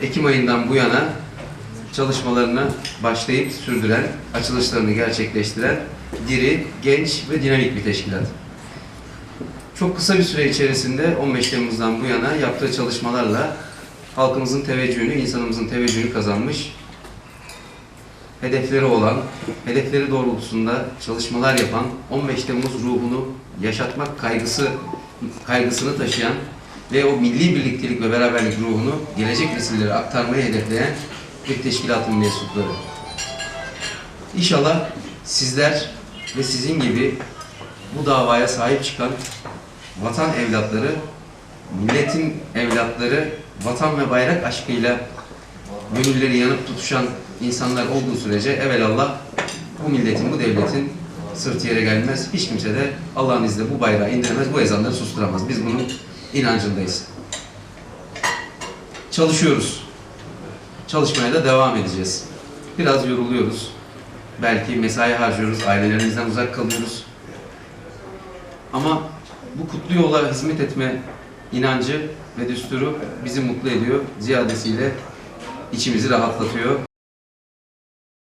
Ekim ayından bu yana çalışmalarını başlayıp sürdüren, açılışlarını gerçekleştiren diri, genç ve dinamik bir teşkilat. Çok kısa bir süre içerisinde 15 Temmuz'dan bu yana yaptığı çalışmalarla halkımızın teveccühünü, insanımızın teveccühünü kazanmış, hedefleri olan, hedefleri doğrultusunda çalışmalar yapan, 15 Temmuz ruhunu yaşatmak kaygısı kaygısını taşıyan ve o milli birliktelik ve beraberlik ruhunu gelecek nesillere aktarmayı hedefleyen bir teşkilatın mensupları. İnşallah sizler ve sizin gibi bu davaya sahip çıkan vatan evlatları, milletin evlatları, vatan ve bayrak aşkıyla gönülleri yanıp tutuşan insanlar olduğu sürece evelallah bu milletin, bu devletin sırtı yere gelmez. Hiç kimse de Allah'ın izniyle bu bayrağı indiremez, bu ezanları susturamaz. Biz bunun inancındayız. Çalışıyoruz. Çalışmaya da devam edeceğiz. Biraz yoruluyoruz. Belki mesai harcıyoruz, ailelerimizden uzak kalıyoruz. Ama bu kutlu yola hizmet etme inancı ve düsturu bizi mutlu ediyor. Ziyadesiyle içimizi rahatlatıyor.